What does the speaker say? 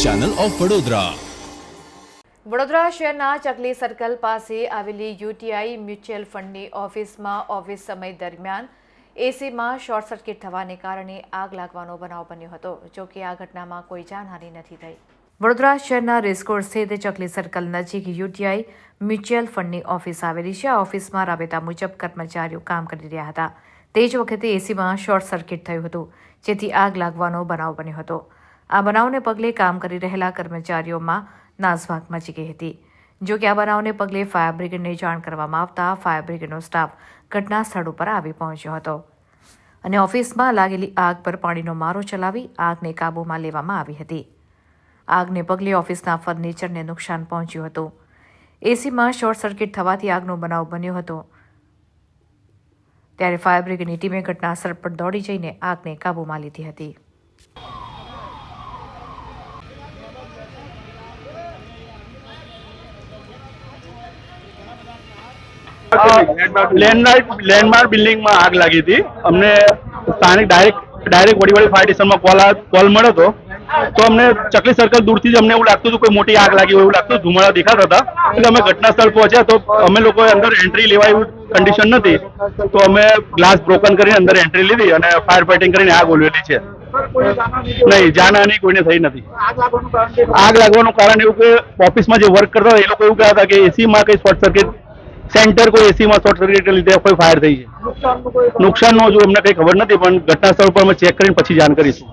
Channel of Vadodara Vadodara શહેરના Chakli circle પાસે આવેલી યુટીઆઈ મ્યુચ્યુઅલ ફંડની ઓફિસમાં ઓફિસ સમય દરમિયાન એસીમાં શોર્ટ સર્કિટ થવાને કારણે આગ લાગવાનો બનાવ બન્યો હતો, જો કે આ ઘટનામાં કોઈ જાનહાનિ નથી થઈ. વડોદરા શહેરના રેસકોર્ટ સ્થિત ચકલી સર્કલ નજીક યુટીઆઈ મ્યુચ્યુઅલ ફંડની ઓફિસ આવેલી છે. આ ઓફિસમાં રાબેતા મુજબ કર્મચારીઓ કામ કરી રહ્યા હતા. તે જ વખતે એસીમાં શોર્ટ સર્કિટ થયું હતું, જેથી આગ લાગવાનો બનાવ બન્યો હતો. આ બનાવને પગલે કામ કરી રહેલા કર્મચારીઓમાં નાસભાગ મચી ગઈ હતી. જો કે આ બનાવને પગલે ફાયર બ્રિગેડને જાણ કરવામાં આવતા ફાયર બ્રિગેડનો સ્ટાફ ઘટના સ્થળ ઉપર આવી પહોંચ્યો હતો. અને ઓફિસમાં લાગેલી આગ પર પાણીનો મારો ચલાવી આગને કાબૂમાં લેવામાં આવી હતી. આગને પગલે ઓફિસના ફર્નિચરને નુકસાન પહોંચ્યું હતું. એસીમાં શોર્ટ સર્કિટ થવાથી આગનો બનાવ બન્યો હતો. ત્યારે ફાયર બ્રિગેડની ટીમે ઘટના સ્થળ પર દોડી જઈને આગને કાબૂમાં લીધી હતી. લેન્ડમાર્ક લેન્ડમાર્ક બિલ્ડિંગમાં આગ લાગી હતી. અમને સ્થાનિક ડાયરેક્ટ ડાયરેક્ટ વડીવાડી ફાયર સ્ટેશનમાં કોલ કોલ મળ્યો હતો. તો અમને ચકલી સર્કલ દૂરથી જ અમને એવું લાગતું હતું કોઈ મોટી આગ લાગી હોય એવું લાગતું ધુમાડા દેખાતા હતા. એટલે અમે ઘટના સ્થળ પહોંચ્યા તો અમે લોકોએ અંદર એન્ટ્રી લેવાય એવું કન્ડિશન નથી. તો અમે ગ્લાસ બ્રોકન કરીને અંદર એન્ટ્રી લીધી અને ફાયર ફાઇટિંગ કરીને આગ ઓલવેલી છે. નહીં, જાનહાની કોઈને થઈ નથી. આગ લાગવાનું કારણ એવું કે ઓફિસમાં જે વર્ક કરતા હતા એ લોકો એવું કહેતા હતા કે એસીમાં કઈ શોર્ટ સર્કિટ સેન્ટર કોઈ એસીમાં શોર્ટ સર્કિટ લીધે કોઈ ફાયર થઈ છે. નુકસાનનો હજુ અમને કઈ ખબર નથી, પણ ઘટના સ્થળ પર અમે ચેક કરીને પછી જાણ કરીશું.